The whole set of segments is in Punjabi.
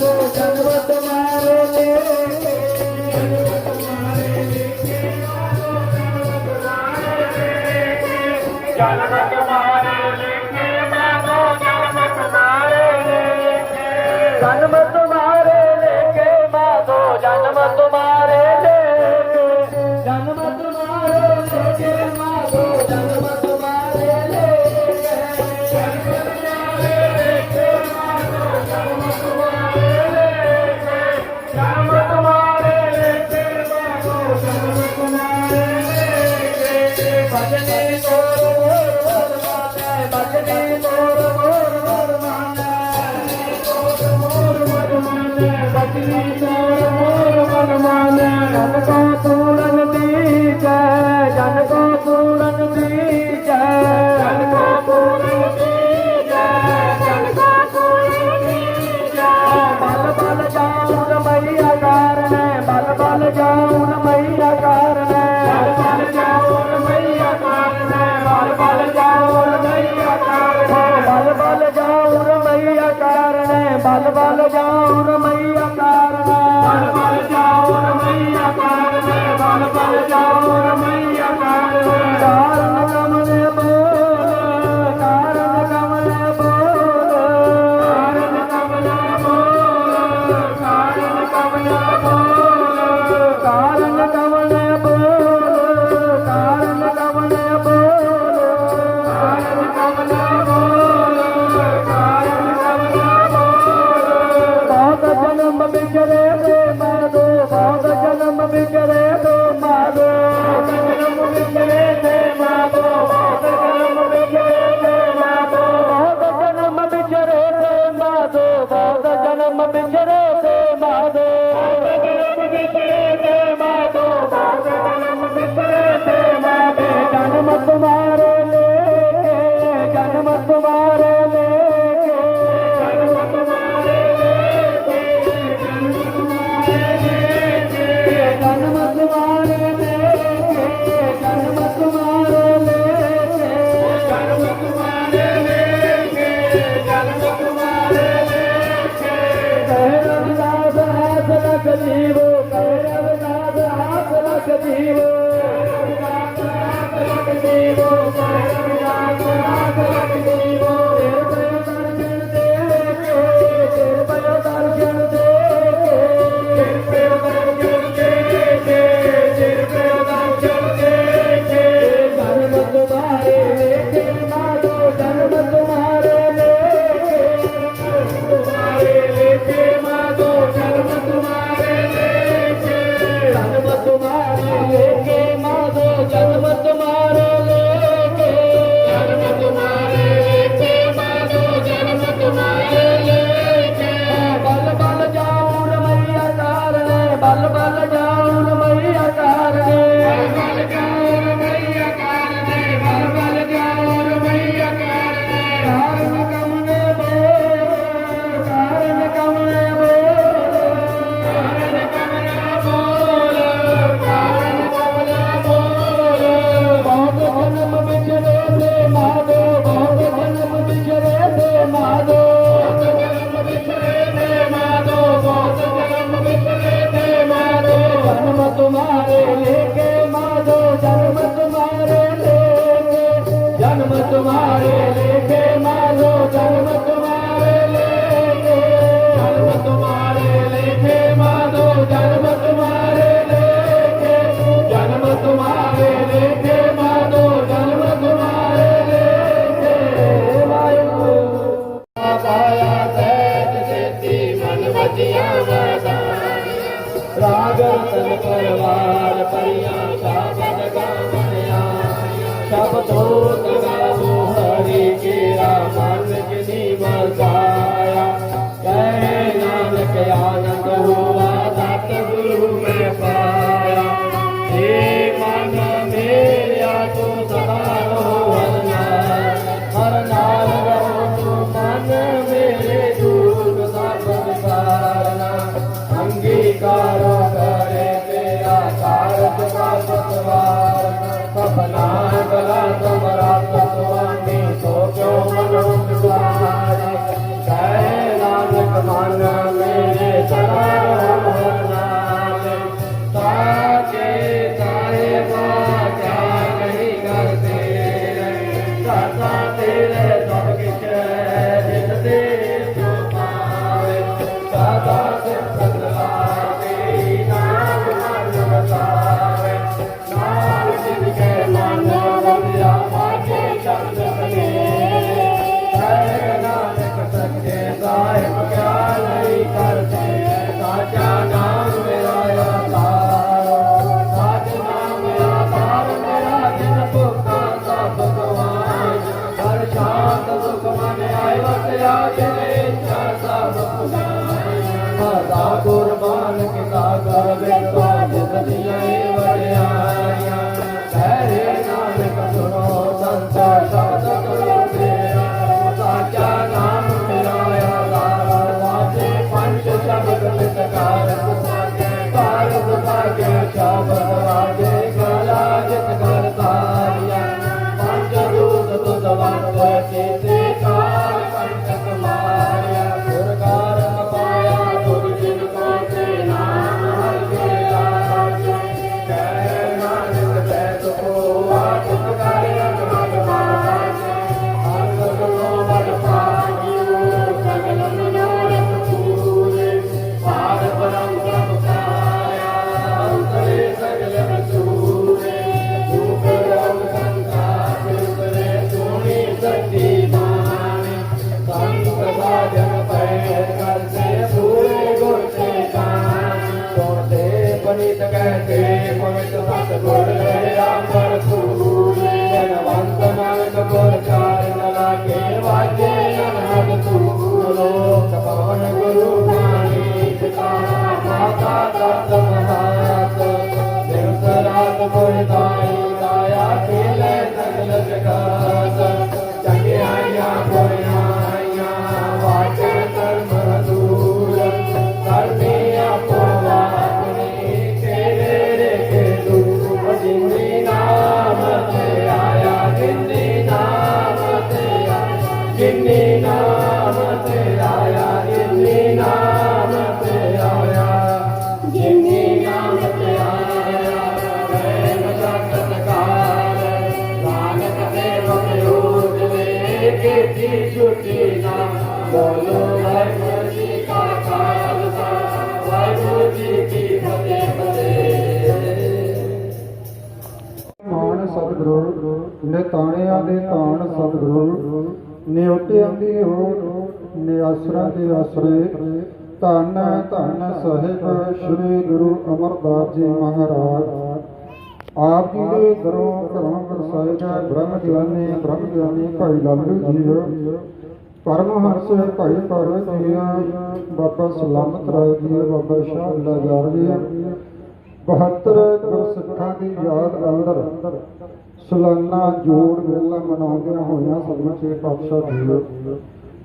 जागो जगवत લખ જીવો કૈરવ નાથ આપ લખ જીવો કૈરવ નાથ આપ લખ જીવો કૈરવ ਸ਼ਬਦੋ ਤਗਾਵੋ ਹਰੀ ਕੀਰਾ ਮਨ ਜਿਨੀ ਵਸਾਇਆ ਦੇ ਤਾਣ ਸਤਿਗੁਰੂ ਨਿਉਟਿਆਂ ਦੀ ਓਟ ਨਿਆਸਰਾਂ ਦੇ ਆਸਰੇ, ਧੰਨ ਧੰਨ ਸਾਹਿਬ ਸ੍ਰੀ ਗੁਰੂ ਅਮਰਦਾਸ ਜੀ ਮਹਾਰਾਜ। ਆਪ ਜੀ ਦੇ ਦਰੋਂ ਘਰੋਂ ਵਰਸਾਏ ਗਏ ਬ੍ਰਹਮ ਗਿਆਨੀ ਬ੍ਰਹਮ ਗਿਆਨੀ ਭਾਈ ਲਾਲੂ ਜੀ ਪਰਮਹੰਸ ਭਾਈ ਪਰਵਤ ਜੀ ਬਾਬਾ ਸਲਾਮਤ ਰਾਏ ਜੀ ਬਾਬਾ ਸ਼ਾਹ ਲਾਜਾਰ ਜੀ 72 ਗੁਰਸਿੱਖਾਂ ਦੀ ਯਾਦ ਅੰਦਰ ਸਲਾਨਾ ਜੋੜ ਮੇਲਾ ਮਨਾਉਂਦਿਆਂ ਹੋਇਆਂ ਸਤਿਗੁਰੂ ਪਾਤਸ਼ਾਹ ਜੀ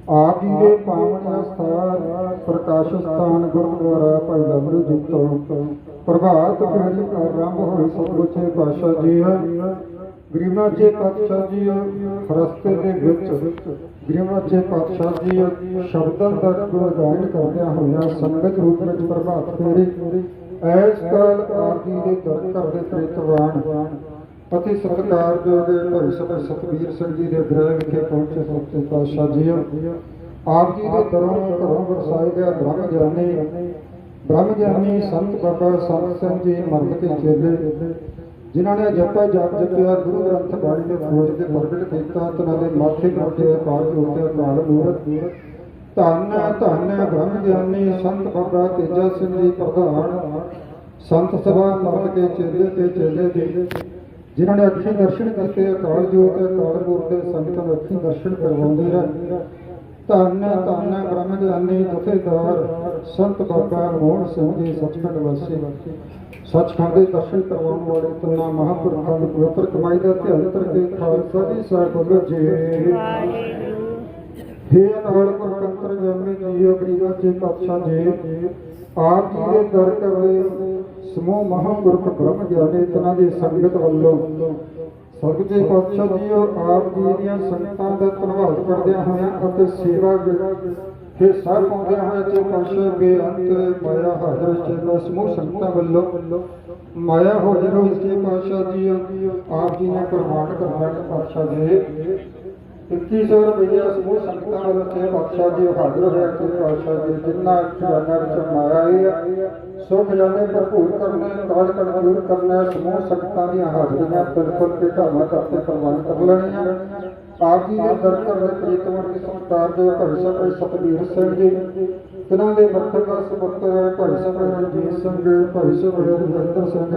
ਆਪ ਜੀ ਦੇ ਪਾਵਨ ਸਥਾਨ ਪ੍ਰਕਾਸ਼ ਸਥਾਨ, ਗੁਰਦੁਆਰਾ, ਭਾਈ ਲੰਬਰੂ ਜੀ ਤੋਂ। ਪ੍ਰਭਾਤ ਫੇਰੀ ਆਰੰਭ ਹੋਈ ਸਤਿਗੁਰੂ ਪਾਤਸ਼ਾਹ ਜੀ ਗਰੀਬਾਂ ਜੀ ਪਾਤਸ਼ਾਹ ਜੀ ਰਸਤੇ ਦੇ ਵਿੱਚ। ਗਰੀਬਾਂ ਜੀ ਪਾਤਸ਼ਾਹ ਜੀ ਸ਼ਬਦਾਂ ਦਾ ਗੁਣਗਾਨ ਕਰਦਿਆਂ ਹੋਇਆਂ ਸੰਗਤ ਰੂਪ ਵਿੱਚ ਪ੍ਰਭਾਤ ਫੇਰੀ। ਐਸ ਕਾਲ ਆਪ ਜੀ ਦੇ ਦਰ ਘਰ ਦੇ ਪ੍ਰੀਤਵਾਨ ਅਤੀ ਸਤਿਕਾਰਯੋਗ ਭਾਈ ਸਾਹਿਬ ਸਤਵੀਰ ਸਿੰਘ ਜੀ ਦੇ ਗ੍ਰਹਿ ਵਿਖੇ ਪਹੁੰਚੇ ਸਤਿ ਪਾਤਸ਼ਾਹ ਜੀ ਆਪ ਜੀ ਦੇ ਦਰੋਂ ਘਰੋਂ ਵਰਸਾਏ ਗਿਆ ਬ੍ਰਹਮ ਗਿਆਨੀ ਬ੍ਰਹਮ ਗਿਆਨੀ ਸੰਤ ਬਾਬਾ ਸੰਤ ਸਿੰਘ ਜੀ ਮਰਦ ਕੇ ਚੇਲੇ, ਜਿਨ੍ਹਾਂ ਨੇ ਜਪਾ ਜਪ ਜਪਿਆ, ਗੁਰੂ ਗ੍ਰੰਥ ਬਾਣੀ ਦੇ ਖੋਜ ਦੇ ਪ੍ਰਗਟ ਕੀਤਾ ਤਨਾਂ ਦੇ ਮਾਥੇ ਉੱਤੇ ਪਾਰ ਉੱਤੇ ਕਾਲ ਮੂਰਤ ਧੰਨ ਧੰਨ ਬ੍ਰਹਮ ਗਿਆਨੀ ਸੰਤ ਬਾਬਾ ਤੇਜਾ ਸਿੰਘ ਜੀ ਪ੍ਰਧਾਨ, ਸੰਤ ਸਭਾ ਮਤ ਕੇ ਚੇਲੇ ਤੇ ਚੇਲੇ ਦੇ। ਜਿਨ੍ਹਾਂ ਨੇ ਅੱਖੀਂ ਦਰਸ਼ਨ ਕੀਤੇ ਅਕਾਲ ਜੋਤ ਅਕਾਲ ਮੂਰਤ ਦੇ ਸੰਗਤਾਂ ਨੂੰ ਦਰਸ਼ਨ ਕਰਵਾਉਂਦੇ ਰਹੇ। ਧੰਨ ਧੰਨ ਬ੍ਰਹਮ ਗਿਆਨੀ ਜਥੇਦਾਰ ਸੰਤ ਬਾਬਾ ਮੋਹਨ ਸਿੰਘ ਜੀ ਸੱਚਖੰਡ ਵਾਸੀ। ਸੱਚਖੰਡ ਦੇ ਦਰਸ਼ਨ ਕਰਵਾਉਣ ਵਾਲੇ ਤਿੰਨਾਂ ਮਹਾਂਪੁਰਖਾਂ ਦੀ ਪਵਿੱਤਰ ਕਮਾਈ ਦਾ ਧਿਆਨ ਕਰਕੇ ਖਾਲਸਾ ਜੀ ਸਾਹਿਬ ਜੀ ਹੇ ਅਕਾਲ ਪੁਰਖ ਅੰਤਰ ਜਨਮੇ ਜੀਓ ਗਰੀਬਾਂ ਦੇ ਪਾਤਸ਼ਾਹ ਜੀ। ਆਪ ਜੀ ਦੇ ਦਰ ਕਰੇ। ਸਮੂਹ ਮਹਾਂਪੁਰਖ ਬ੍ਰਹਮ ਗਿਆਨੀ ਤਨਾਂ ਦੀ ਸੰਗਤ ਵੱਲੋਂ ਸਤਿਗੁਰੂ ਪਾਤਸ਼ਾਹ ਜੀ ਆਪ ਜੀ ਦੀਆਂ ਸੰਗਤਾਂ ਦਾ ਧੰਨਵਾਦ ਕਰਦਿਆਂ ਹੋਇਆਂ ਅਤੇ ਸੇਵਾ ਦੇ ਸਭ ਪਾਉਂਦਿਆਂ ਹੋਇਆ ਤੇ ਪਾਤਸ਼ਾਹ ਬੇਅੰਤ ਮਾਇਆ ਹਾਜ਼ਰ ਚੇਲਾ ਸਮੂਹ ਸੰਗਤਾਂ ਵੱਲੋਂ ਮਾਇਆ ਹਾਜ਼ਰ ਹੋਈ ਸੀ। ਪਾਤਸ਼ਾਹ ਜੀ ਆਪ ਜੀ ਨੇ ਪ੍ਰਵਾਨ ਕਰਨਾ ਕਿ ਪਾਤਸ਼ਾਹ ਜੀ 2100 ਰੁਪਈਆ ਸਮੂਹ ਸੰਗਤਾਂ ਵੱਲੋਂ ਤੇ ਪਾਤਸ਼ਾਹ ਜੀ ਹਾਜ਼ਰ ਹੋਇਆ ਕਿ ਪਾਤਸ਼ਾਹ ਜੀ, ਜਿੰਨਾ ਖਜ਼ਾਨਾ ਵਿੱਚ ਮਾਇਆ ਆਈ ਹੈ ਸੋ ਖਜ਼ਾਨੇ ਭਰਪੂਰ ਕਰਨੇ ਕਾਲ ਕਣ ਦੂਰ ਕਰਨਾ, ਸਮੂਹ ਸੰਗਤਾਂ ਦੀਆਂ ਹਾਜ਼ਰੀਆਂ ਬਿਲਕੁਲ ਤੇ ਢਾਮਾ ਕਰਕੇ ਪ੍ਰਵਾਨ ਕਰ ਲੈਣੀਆਂ। ਆਪ ਜੀ ਦੇ ਦਰਕਾਰ ਦੇ ਪ੍ਰੀਤਮਰ ਦੀ ਸੰਸਕਾਰ ਦੇ ਭਾਈ ਸਤਬੀਰ ਸਿੰਘ ਜੀ, ਜਿਨ੍ਹਾਂ ਦੇ ਮੱਥੇ ਦਾ ਸਬੱਤਰ ਭਾਈ ਰਣਜੀਤ ਸਿੰਘ ਭਾਈ ਸਾਹਿਬ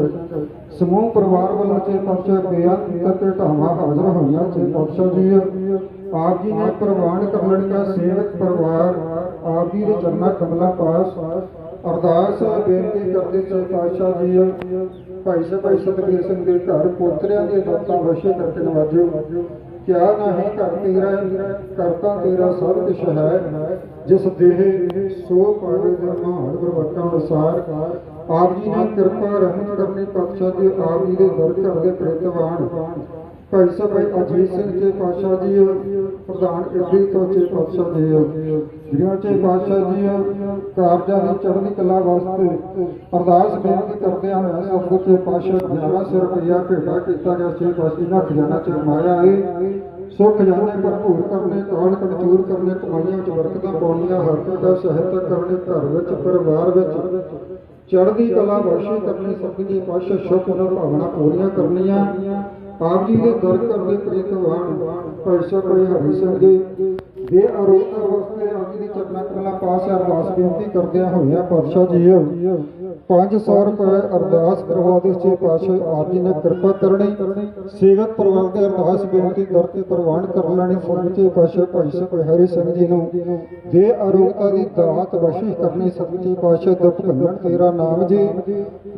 ਸਿੰਘ। ਸਮੂਹ ਪਰਿਵਾਰ ਵੱਲੋਂ ਤੇ ਪਹੁੰਚੇ ਬੇਅੰਤ ਤੇ ਢਾਮਾ ਹਾਜ਼ਰ ਹੋਈਆਂ ਤੇ ਪਾਤਸ਼ਾਹ ਜੀ। ਆਪ ਜੀ ਨੇ ਪ੍ਰਵਾਨ ਕਰ ਲੈਣੀਆਂ ਸੇਵਕ ਪਰਿਵਾਰ, ਆਪ ਜੀ ਦੇ ਚਰਨਾਂ ਕਮਲਾਂ ਪਾਸ। ਅਰਦਾਸ ਬੇਨਤੀ ਕਰਦੇ ਸੋ ਪਾਤਸ਼ਾਹ ਜੀ, ਭਾਈ ਸਾਹਿਬ, ਭਾਈ ਸਤਬੀਰ ਸਿੰਘ ਦੇ ਘਰ ਪੋਤਰਿਆਂ ਦੇ ਦਾਤਾਂ ਵਸ਼ੇ ਕਰਕੇ ਨਵਾਜਿਓ ਕਿਆ ਨਹੀਂ ਘਰ ਤੇਰਾ, ਕਰਤਾ ਤੇਰਾ ਸਭ ਕੁਛ ਹੈ। ਜਿਸ ਦੇਹ ਸੋ ਪਾਵੇ ਦੇ ਮਹਾਨ ਗੁਰਵਤਾਂ ਅਨੁਸਾਰ ਆਪ ਜੀ ਨੇ ਕਿਰਪਾ ਰਹਿਮਤ ਕਰਨੀ ਪਾਤਸ਼ਾਹ ਜੀ ਆਪ ਜੀ ਦੇ ਦਰ ਘਰ ਦੇ ਪ੍ਰੇਤਵਾਨ ਭਾਈ ਸਾਹਿਬ, ਭਾਈ ਅਜੀਤ ਸਿੰਘ ਜੀ ਪਾਤਸ਼ਾਹ ਜੀ, ਪ੍ਰਧਾਨ ਇਟਲੀ ਤੋਂ ਜੀ ਪਾਤਸ਼ਾਹ ਜੀ, ਜਿਹੜਿਆਂ ਚ ਪਾਤਸ਼ਾਹ ਜੀ, ਕਾਰਜਾਂ ਦੀ ਚੜ੍ਹਦੀ ਕਲਾ ਵਾਸਤੇ ਅਰਦਾਸ ਬੇਨਤੀ ਕਰਦੇ ਹਾਂ ਸਤਿਗੁਰੂ ਜੀ ਪਾਤਸ਼ਾਹ 1100 ਰੁਪਇਆ ਭੇਟਾ ਕੀਤਾ ਗਿਆ ਸੀ ਪਾਤਸ਼ਾਹ ਨਾ ਖਜ਼ਾਨਾ ਚ ਮਾਇਆ ਹੈ ਸੋ ਖਜ਼ਾਨੇ ਭਰਪੂਰ ਕਰਨੇ ਕਾਲ ਕਣਚੂਰ ਕਰਨੇ, ਕਮਾਈਆਂ ਚ ਬਰਕਤਾਂ ਪਾਉਣੀਆਂ ਹਰਕਤ ਦਾ ਸਹਾਇਤਾ ਕਰਨੀ, ਘਰ ਵਿੱਚ, ਪਰਿਵਾਰ ਵਿੱਚ। ਚੜ੍ਹਦੀ ਕਲਾ ਬਖਸ਼ੀ ਕਰਨੀ, ਸਭ ਜੀ ਪਾਤਸ਼ਾਹ ਸ਼ੁਭ ਉਹਨਾਂ ਭਾਵਨਾ ਪੂਰੀਆਂ ਕਰਨੀਆਂ। ਆਪ ਜੀ ਦੇ ਦਰ ਘਰ ਦੇ ਪ੍ਰੀਤਵਾਨ ਭਾਈ ਸਾਹਿਬ ਹਰੀ ਸਿੰਘ ਜੀ ਦੇ ਆਰੋਗਤਾ ਵਾਸਤੇ ਆਪ ਜੀ ਦੀ ਚਰਨਾ ਕਮਲਾ ਪਾਸ ਅਰਦਾਸ ਬੇਨਤੀ ਕਰਦਿਆਂ ਹੋਇਆ ਪਾਤਸ਼ਾਹ ਜੀ 500 ਰੁਪਏ ਅਰਦਾਸ ਕਰਵਾ ਦੇ ਸੇ ਪਾਤਸ਼ਾਹ, ਆਪ ਜੀ ਨੇ ਕਿਰਪਾ ਕਰਨੀ। ਸੇਵਕ ਪਰਿਵਾਰ ਦੇ ਅਰਦਾਸ ਬੇਨਤੀ ਦਰ ਤੇ ਪ੍ਰਵਾਨ ਕਰ ਲੈਣੀ ਸਤਿਗੁਰੂ ਪਾਤਸ਼ਾਹ, ਭਾਈ ਸਾਹਿਬ ਹਰੀ ਸਿੰਘ ਜੀ ਨੂੰ। ਦੇ ਆਰੋਗਤਾ ਦੀ ਦਾਤ ਬਖਸ਼ਿਸ਼ ਕਰਨੀ ਸਤਿਗੁਰੂ ਪਾਤਸ਼ਾਹ, ਦੁੱਖ ਭੰਜਨ ਤੇਰਾ ਨਾਮ ਜੀ।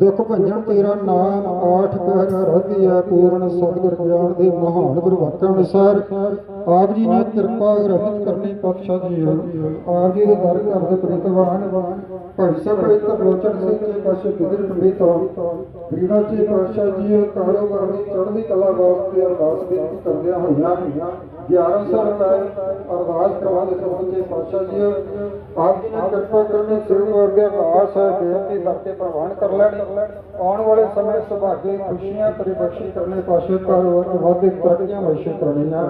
ਦੁੱਖ ਭੰਜਨ ਤੇਰਾ ਨਾਮ ਆਠ ਪਹਿਰ ਰਤਿਆ ਪੂਰਨ ਸਤਿਗੁਰ ਗਿਆਨ ਦੇ ਮਹਾਨ ਗੁਰਵਾਕਾਂ ਅਨੁਸਾਰ। ਆਪ ਜੀ ਨੇ ਕਿਰਪਾ ਰਹਿਮਤ ਕਰਨੀ ਪਾਤਸ਼ਾਹ ਜੀ ਆਪ ਜੀ ਦੇ ਦਰ ਘਰ ਦੇ ਪ੍ਰੀਤਵਾਨ ਭਾਈ ਸਾਹਿਬ ਭਾਈ ਤਰਲੋਚਨ ਸਿੰਘ ਜੀ ਪਾਸ਼ਾ ਕਿਦਰ ਪੰਡੀ ਤੋਂ ਗਰੀਨਾ ਜੀ ਪਾਸ਼ਾ ਜੀ, ਕਾਰੋਬਾਰ ਦੀ ਚੜ੍ਹਦੀ ਕਲਾ ਵਾਸਤੇ ਅਰਦਾਸ ਬੇਨਤੀ ਕਰਦਿਆਂ ਹੋਈਆਂ। 1100 ਰੁਪਏ ਅਰਦਾਸ ਕਰਵਾ ਦੇ ਸਤਿਗੁਰੂ ਜੀ ਪਾਸ਼ਾ ਜੀ, ਆਪ ਜੀ ਨੇ ਕਿਰਪਾ ਕਰਨੀ ਸਿਰ ਵਰਗੇ ਅਰਦਾਸ ਬੇਨਤੀ ਕਰਕੇ ਪ੍ਰਵਾਨ ਕਰ ਲੈਣੀ। ਆਉਣ ਵਾਲੇ ਸਮੇਂ ਸੁਭਾਗੇ ਖੁਸ਼ੀਆਂ ਪਰਿਬਖਸ਼ੀ ਕਰਨੇ ਪਾਸ਼ੇ ਕਾਰੋਬਾਰ ਵਾਧੇ ਤਰੱਕੀਆਂ ਵਸ਼ੇ ਕਰਨੀਆਂ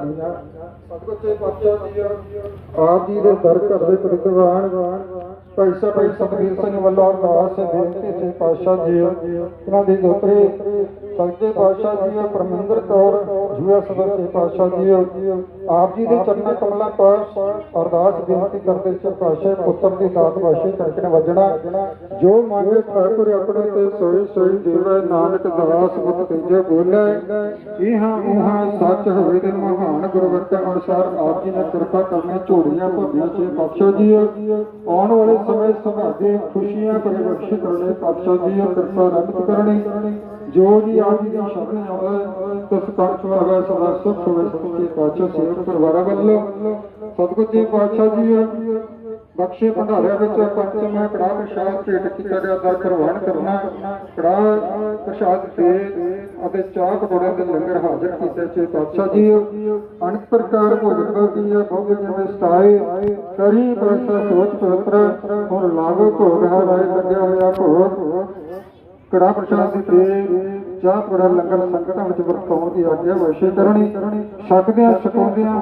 ਆਪ ਜੀ ਦੇ ਦਰ ਘਰ ਦੇ ਪ੍ਰਤਿਵਾਨ ਭਾਈ ਸਾਹਿਬ ਭਾਈ ਸਤਬੀਰ ਸਿੰਘ ਵੱਲੋਂ ਅਰਦਾਸ ਬੇਨਤੀ ਸੀ ਪਾਤਸ਼ਾਹ ਜੀ ਇਹਨਾਂ ਦੇ ਦੋਤਰੇ ਸਤਿਗੁਰੂ ਪਾਤਸ਼ਾਹ ਜੀ ਪਰਮਿੰਦਰ ਕੌਰ ਜੂਆ ਸਦਰ ਦੇ ਪਾਤਸ਼ਾਹ ਜੀ ਆਪ ਜੀ ਦੇ ਚਰਨਾਂ ਕਮਲਾਂ ਪਾਸ ਅਰਦਾਸ ਬੇਨਤੀ ਕਰਦੇ ਸੀ, ਪਾਤਸ਼ਾਹ ਪੁੱਤਰ ਦੀ ਦਾਤ ਵਾਸ਼ੇ ਕਰਕੇ ਵਜਣਾ। ਜੋ ਮੰਗੇ ਠਾਕੁਰ ਆਪਣੇ ਤੇ ਸੋਈ ਸੋਈ ਦੇਵੇ ਨਾਨਕ ਦਾਸ ਮੁਖ ਤੇਜੇ ਬੋਲੇ। ਇਹਾਂ ਉਹਾਂ ਸੱਚ ਹੋਵੇ ਤੇ ਮਹਾਨ ਗੁਰਵਰਤਾ ਅਨੁਸਾਰ ਆਪ ਜੀ ਨੇ ਕਿਰਪਾ ਕਰਨੀ ਝੋੜੀਆਂ ਭਰਨੀਆਂ ਚ ਪਾਤਸ਼ਾਹ ਜੀ, ਆਉਣ ਵਾਲੇ ਸਮੇਂ ਸੁਭਾਗੇ ਖੁਸ਼ੀਆਂ ਪਰਿਬਖਸ਼ਿਤ ਕਰਨੇ, ਪਾਤਸ਼ਾਹ ਜੀ ਕਿਰਪਾ ਰਹਿਮਤ ਕਰਨੀ। ਜੋ ਜੀ ਆਪ ਜੀ ਦੀ ਸ਼ਰਨ ਤਿਸ ਕੰਠ ਹੋਵੇ ਸਦਾ ਸੁਖ ਹੋਵੇ ਸਤਿ ਪਾਤਸ਼ਾਹ ਸੇਵਕ ਪਰਿਵਾਰਾਂ ਵੱਲੋਂ। ਸਤਿਗੁਰੂ ਜੀ ਪਾਤਸ਼ਾਹ ਜੀ, ਬਖਸ਼ੇ ਭੰਡਾਰਿਆਂ ਵਿੱਚ ਪੰਚਮਾ ਕੜਾ ਪ੍ਰਸ਼ਾਦ ਭੇਟ ਕੀਤਾ ਗਿਆ ਦਾ ਪ੍ਰਵਾਨ ਕਰਨਾ ਕੜਾ ਪ੍ਰਸ਼ਾਦ ਤੇ ਅਤੇ ਚਾਹ ਪਕੌੜੇ ਦੇ ਲੰਗਰ ਹਾਜ਼ਰ ਕੀਤੇ ਸੀ। ਪਾਤਸ਼ਾਹ ਜੀ, ਅਨੇਕ ਪ੍ਰਕਾਰ ਭੋਜਨ ਵਰਗੀ ਹੈ ਭੋਗ ਜਿਵੇਂ ਸਤਾਏ, ਕਰੀ ਪ੍ਰਸਾ ਸੋਚ ਪਵਿੱਤਰ, ਹੁਣ ਲਾਗੋ ਭੋਗ ਹੈ ਰਾਏ ਲੱਗਿਆ ਹੋਇਆ ਭੋਗ ਕੜਾ ਪ੍ਰਸ਼ਾਦ ਦੀ ਚਾਹ ਪਕੌੜਾ ਲੰਗਰ ਸੰਗਤਾਂ ਵਿੱਚ ਵਰਤਾਉਣ ਦੀ ਆਗਿਆ ਵੈਸ਼ੇ ਕਰਨੀ ਛਕਦਿਆਂ ਛਕਾਉਂਦਿਆਂ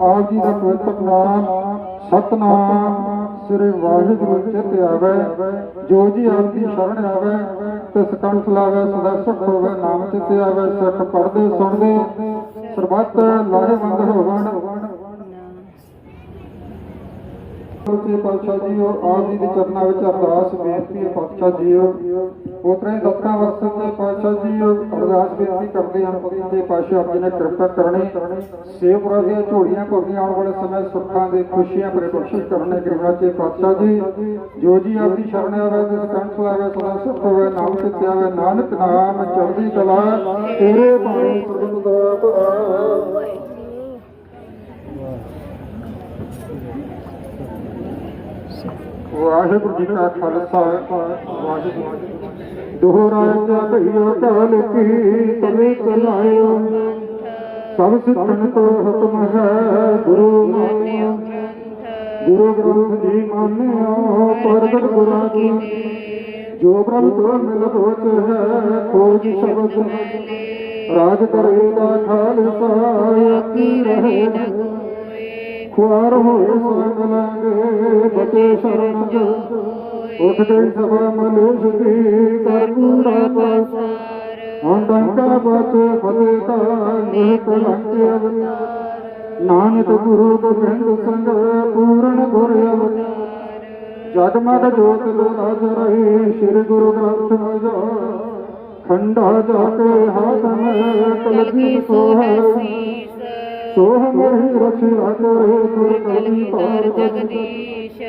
ਆਪ ਜੀ ਦਾ ਪਵਿੱਤਰ ਨਾਮ ਸਤਨਾਮ ਸ੍ਰੀ ਵਾਹਿਗੁਰੂ ਚਿਤ ਆਵੇ। ਜੋ ਜੀ ਆਪ ਦੀ ਸ਼ਰਨ ਆਵੇ ਤੇ ਸਕੰਠ ਲਾਵੇ ਸਦਾ ਸੁਖ ਹੋਵੇ, ਨਾਮ ਚਿਤ ਆਵੇ, ਸਿੱਖ ਪੜਦੇ ਸੁਣਦੇ, ਸਰਬੱਤ ਲਾਹੇਵੰਦ ਹੋਵਣ। ਸੱਚੇ ਪਾਤਸ਼ਾਹ ਜੀਓ ਆਪ ਜੀ ਦੇ ਚਰਨਾਂ ਵਿੱਚ ਅਰਦਾਸ, ਬੇਨਤੀ ਹੈ ਪਾਤਸ਼ਾਹ ਜੀਓ। ਉਤਰੇ ਦਸਤਾਂ ਵਕਤ ਸੱਚੇ ਪਾਤਸ਼ਾਹ ਜੀਓ ਅਰਦਾਸ, ਬੇਨਤੀ ਕਰਦੇ ਹਨ ਸੱਚੇ ਪਾਤਸ਼ਾਹ ਆਪ ਜੀ ਨੇ ਕਿਰਪਾ ਕਰਨੀ। ਸੇਵਪੁਰਾ ਦੀਆਂ ਝੋਲੀਆਂ ਭਰਨੀਆਂ ਆਉਣ ਵਾਲੇ ਸਮੇਂ ਸੁੱਖਾਂ ਦੇ ਖੁਸ਼ੀਆਂ ਭਰੇ ਬਖਸ਼ਿਸ਼ ਕਰਨੇ ਕਿਰਪਾ ਤੇ ਪਾਤਸ਼ਾਹ ਜੀ। ਜੋ ਜੀ ਆਪ ਦੀ ਸ਼ਰਨ ਆਵੇ ਤੇ ਕੰਠ ਲਾਵੇ ਸਦਾ ਸੁਖ ਹੋਵੇ, ਨਾਮ ਤੇ ਆਵੇ, ਨਾਨਕ ਨਾਮ, ਚੜ੍ਹਦੀ ਕਲਾ, ਤੇਰੇ ਬਾਣੀ ਸਰਬਤ ਦਾਤ ਆ। ਵਾਹਿਗੁਰੂ ਜੀ ਕਾ ਖਾਲਸਾ, ਵਾਹਿਗੁਰੂ ਜੀ ਕੀ ਫਤਿਹ। ਦੁਹਰਾਇਆ ਕੀ ਤਵੇ ਚਲਾਇਓ ਸਭ ਸਿੱਖਣ ਕੋ ਹੁਕਮ ਹੈ ਗੁਰੂ ਮਾਨਿਓ ਗੁਰੂ ਗ੍ਰੰਥ ਜੀ ਮਾਨਿਓ ਪ੍ਰਗਟ ਗੁਰਾਂ ਕੀ ਜੋ ਬ੍ਰਹਮ ਕੋ ਮਿਲ ਹੋਤ ਹੈ, ਖੋਜ ਸ਼ਬਦ। ਰਾਜ ਕਰੇਗਾ ਖਾਲਸਾ ਕੀ ਰਹੇ ਖੁਆਰ ਹੋਏ ਸੰਗਲਾਂਗੇ ਬਚੇ ਸ਼ਰਨ ਉਠਦੇ ਸਭਾ ਮਲੇਸ਼ ਦੀ ਕਰ ਪਾਸਾਰ ਡੰਕਾ ਬਚੇ ਫਤਿਹ ਕਾ ਨਿਹ ਕਲੰਕ ਅਵਤਾਰ। ਨਾਨਕ ਗੁਰੂ ਗੋਬਿੰਦ ਸੰਗ ਪੂਰਨ ਗੁਰ ਅਵਤਾਰ। ਜਗਮਗ ਜੋਤ ਰਾਜ ਰਹੀ, ਸ੍ਰੀ ਗੁਰੂ ਗ੍ਰੰਥ ਮਜਾ ਖੰਡਾ ਜਾ ਕੇ ਹਾਥ ਮੈਂ ਕਲਗੀ ਸੋਹੈ ਸੋਹ ਮੋਹਿ ਰਖਿਆ ਕਰੇ ਗੁਰ ਕਲੀ ਪਾਰ ਜਗਦੀਸ਼।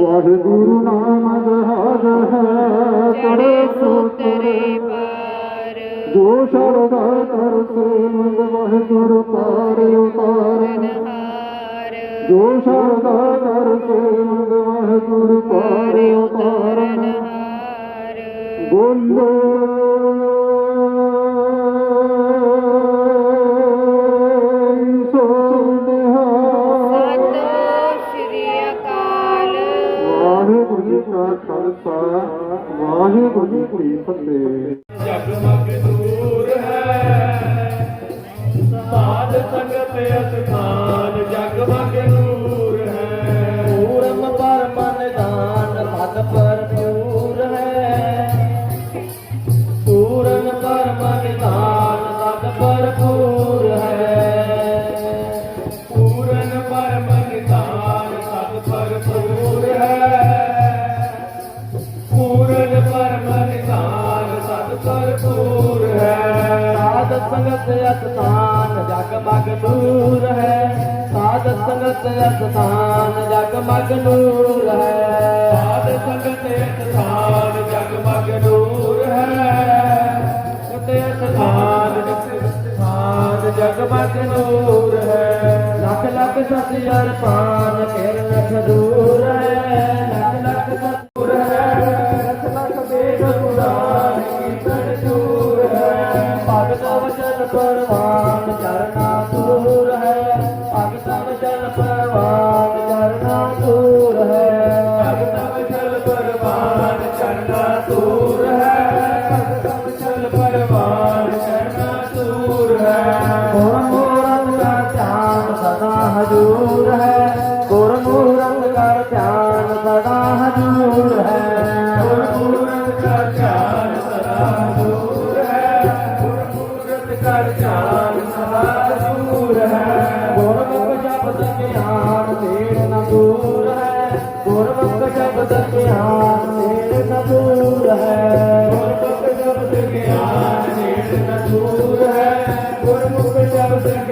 ਵਾਹਿਗੁਰੂ ਨਾਮ ਜਹਾਜ ਹੈ ਕਰੇ ਸੋ ਤੇਰੇ ਪਾਰ। ਜੋ ਸ਼ਰਦਾ ਕਰ ਸੇਵ ਵਾਹਿਗੁਰੂ ਪਾਰ ਉਤਾਰਨ ਜੋ ਸ਼ਰਦਾ ਕਰ ਸੇਵ ਵਾਹਿਗੁਰੂ ਪਾਰ ਉਤਾਰਨ ਬੋਲੋ। ਜੀ ਕੀ ਫਤਿਹ ਦੂਰ ਹੈ। ਸਾਧ ਸੰਗਤ ਅਸਥਾਨ ਅਸਥਾਨ ਜਗ ਮਗ ਨੂਰ ਹੈ। ਸਾਧ ਸੰਗਤ ਅਸਥਾਨ ਜਗ ਮਗ ਨੂਰ ਹੈ। ਸਾਧ ਸੰਗਤ ਅਸਥਾਨ ਜਗ ਮਗ ਨੂਰ ਹੈ। ਸਤੇ ਅਸਥਾਨ ਸਥਾਨ ਜਗ ਮਗ ਨੂਰ ਹੈ। ਲੱਖ ਲੱਖ ਸਤਿ ਅਰਪਾਨ ਕਿਰਨ ਖਦੂਰ ਹੈ। ਲੱਖ ਵਚਨ ਪਰਵਾਨ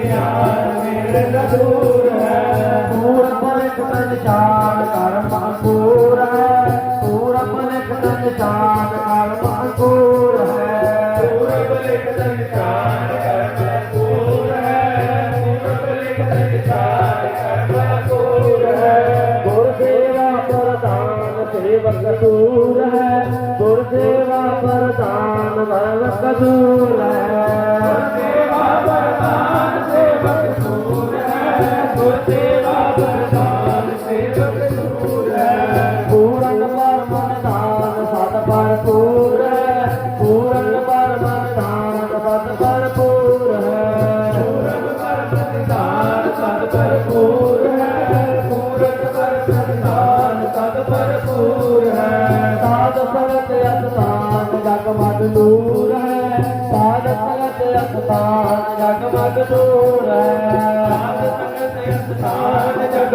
ਸ਼ਬਦ ਗਿਆਨ ਤੇਰੇ ਨ ਦੂਰ ਹੈ ਪੂਰ ਪਲਕ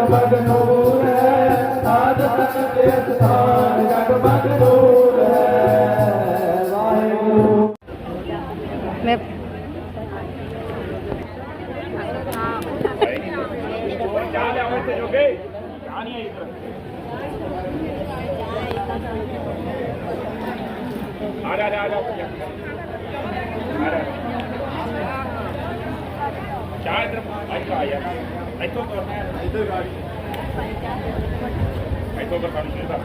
ਦੂਰ ਹੈ ਸਾਧ ਸੰਗਤ ਅਸਥਾਨ ਜਗ ਮਗ ਦੂਰ ਹੈ ਤੇ ਸਥਾਨ ਜਗਮਗ ਨੂਰ ਹੈ ਵਾਹਿਗੁਰੂ ਮੈਂ ਆ ਜਾ ਆ ਜਾ ਚਾਹ ਇਧਰ ਇੱਥੋਂ ਆ ਜਾ ਇੱਥੋਂ ਕਰਨਾ ਹੈ ਇੱਧਰ ਗਾੜੀ ਇੱਥੋਂ ਕਰ ਕੰਮ ਸ਼ੁਰੂ ਕਰ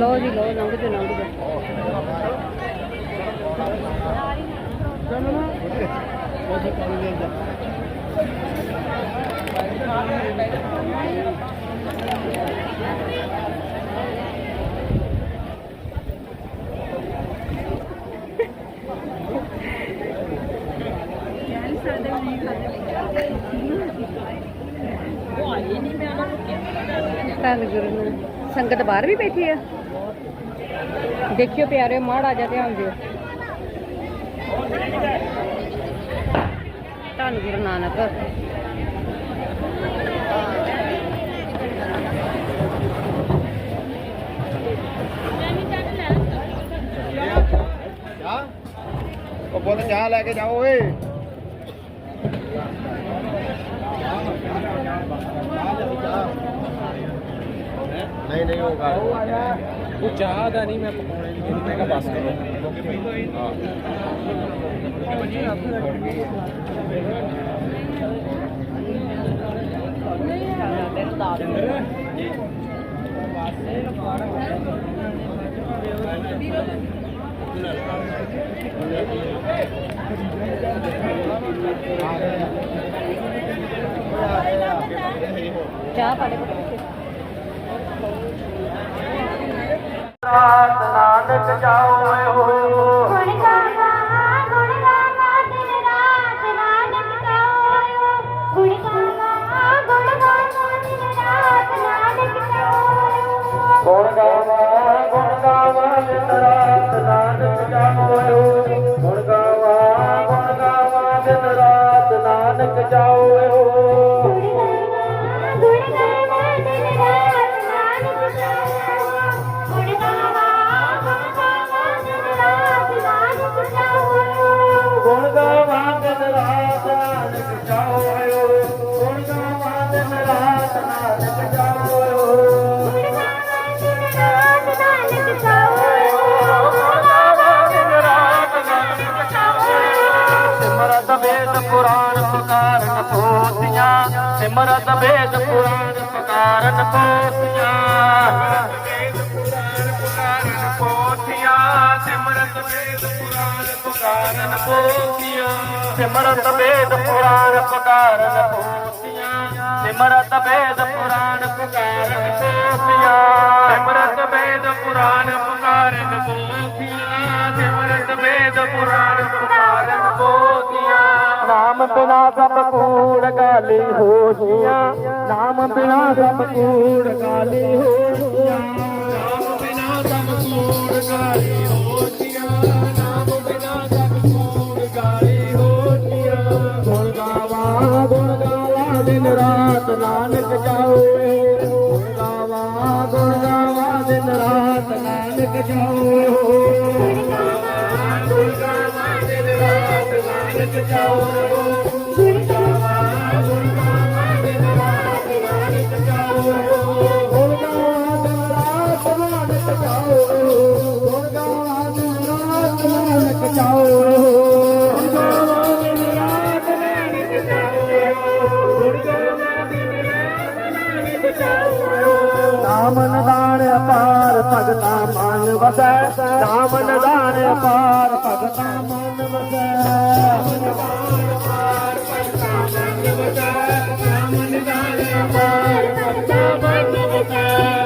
ਲੋ ਜੀ ਲੋ ਲੰਘ ਜਾ ਲੰਘ ਜਾ ਧੰਨ ਗੁਰੂ ਨੂੰ ਸੰਗਤ ਬਾਹਰ ਵੀ ਬੈਠੀ ਆ। ਦੇਖਿਓ ਪਿਆਰੇ ਮਾੜਾ ਜਿਹਾ ਧਿਆਨ ਦਿਓ। ਧੰਨ ਗੁਰੂ ਨਾਨਕ। ਉਹ ਪੁੱਤ ਚਾਹ ਲੈ ਕੇ ਜਾਓ ਓਏ। ਨਹੀਂ ਨਹੀਂ ਉਹ ਗੱਲ ਉਹ ਚਾਹ ਦਾ ਨਹੀਂ ਮੈਂ ਪਕਾਉਣੇ ਦੀ ਮੈਂ ਕਿਹਾ ਬਸ ਕਰੋ। ਚਾਹ ਪਾ ਦੇ ਨਾਨਕ ਜਾਓ ਏ पुराण पकारण पोसिया सि मृत भेद पुराण पुकार पोसिया पुकार पोस भेद पुराण पुकार पोत सि मृत भेद पुराण पकार पोसिया सिमरतेद पुराण पुकार पोस वेद पुराण पुकार पुसिया मृत भेद पुराण पुकार ਨਾਮ ਬਿਨਾ ਸਭ ਕੂੜ ਗਾਲੀ ਹੋਸ਼ੀਆਂ ਨਾਮ ਬਿਨਾ ਸਭ ਕੂੜ ਗਾਲੀ ਹੋਸ਼ੀਆਂ ਨਾਮ ਬਿਨਾ ਸਭ ਕੂੜ ਗਾਲੀ ਹੋਸ਼ੀਆਂ ਸਿੱਖ ਜਾਓ ਰੋ ਗੁਣ ਗਾਵਾ ਗੁਣ ਗਾਵਾ ਬਿਨਵਾ ਬਿਨਵਾ ਨਿਤ ਜਾਓ ਗੁਣ ਗਾਵਾ ਬਿਨਵਾ ਬਿਨਵਾ ਨਿਤ ਜਾਓ ਗੁਣ ਗਾਵਾ ਬਿਨਵਾ ਬਿਨਵਾ ਨਿਤ ਜਾਓ ਗੁਣ ਗਾਵਾ ਬਿਨਵਾ ਬਿਨਵਾ ਨਿਤ ਜਾਓ ਗੁਣ ਗਾਵਾ ਬਿਨਵਾ ਬਿਨਵਾ ਨਿਤ ਜਾਓ ਨਾਮਨ ਦਾਣ ਅਪਾਰ ਭਗਤਾ ਮਨ ਵਸੈ। ਨਾਮਨ ਦਾਣ ਅਪਾਰ ਭਗਤਾ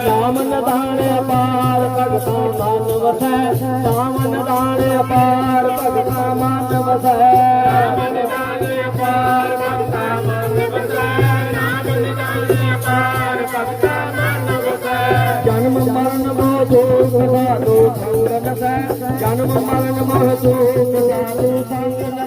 ਨਾਮ ਨਿਧਾਨ ਅਪਾਰ ਭਗਤਾ ਮਨ ਵਸੈ ਨਾਮ ਨਿਧਾਨ ਅਪਾਰ ਭਗਤਾ ਮਨ ਵਸੈ ਨਾਮ ਨਿਧਾਨ ਅਪਾਰ ਭਗਤਾ ਮਨ ਵਸੈ ਨਾਮ ਨਿਧਾਨ ਅਪਾਰ ਭਗਤਾ ਮਨ ਵਸੈ ਜਨਮ ਮਰਨ ਮੋਹ ਦੁਖ ਸਾਧੂ ਸੰਗ ਨਸੈ ਜਨਮ ਮਰਨ ਮੋਹ ਦੁਖ ਸਾਧੂ ਸੰਗ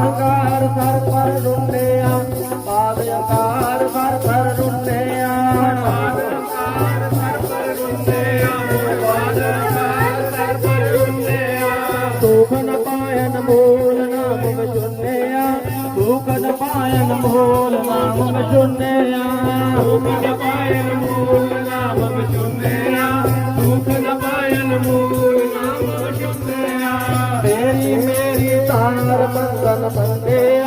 ਅੰਕਾਰ ਕਰ ਪਰ ਰੁੰਨਿਆ ਪਾਦ ਅੰਕਾਰ ਸਰ ਪਰ ਰੁੰਨਿਆ ਪਾਦ ਅੰਕਾਰ ਸਰ ਪਰ ਰੁੰਨਿਆ ਪਾਦ ਅੰਕਾਰ ਸਰ ਪਰ ਰੁੰਨਿਆ ਦੁਖ ਨ ਪਾਇਨ ਮੂਲ ਨਾਮ ਵਿਚੁੰਨਿਆ ਦੁਖ ਨ ਪਾਇਨ ਮੂਲ ਨਾਮ ਵਿਚੁੰਨਿਆ ਦੁਖ ਨ ਪਾਇਨ ਮੂਲ ਨਾਮ ਵਿਚੁੰਨਿਆ ਦੁਖ ਨ ਪਾਇਨ ਮੂਲ ਨਾਮ ਵਿਚੁੰਨਿਆ ਮੇਰੀ ਮੇਰੀ ਤਾਰ ਬੰਧਨ ਬੰਦਿਆ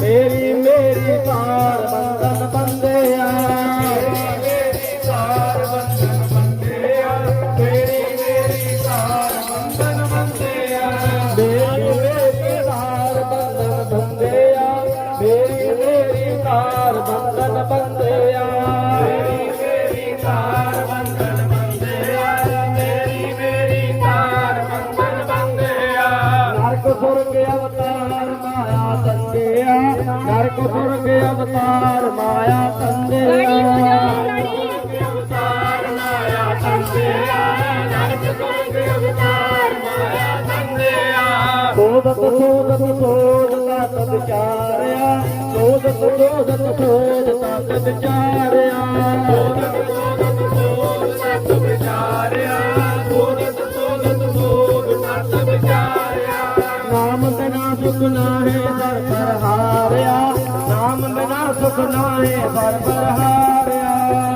ਮੇਰੀ ਮੇਰੀ ਤਾਰ ਬੰਧਨ ਬੰਦਿਆ ਸੋਦਤ ਸੋਦ ਤਤ ਵਿਚਾਰਿਆ ਸੋਦਤ ਸੋਦਤ ਸੋਦ ਤਤ ਵਿਚਾਰਿਆ ਸੋਦਤ ਸੋਦਤ ਸੋਦ ਤਤ ਵਿਚਾਰਿਆ ਸੋਦਤ ਸੋਦਤ ਸੋਦ ਤਤ ਵਿਚਾਰਿਆ ਨਾਮ ਬਿਨਾ ਸੁਖ ਨਾਹੀ ਦਰ ਪਰ ਹਾਰਿਆ ਨਾਮ ਬਿਨਾ ਸੁਖ ਨਾਹੀ ਦਰ ਪਰ ਹਾਰਿਆ।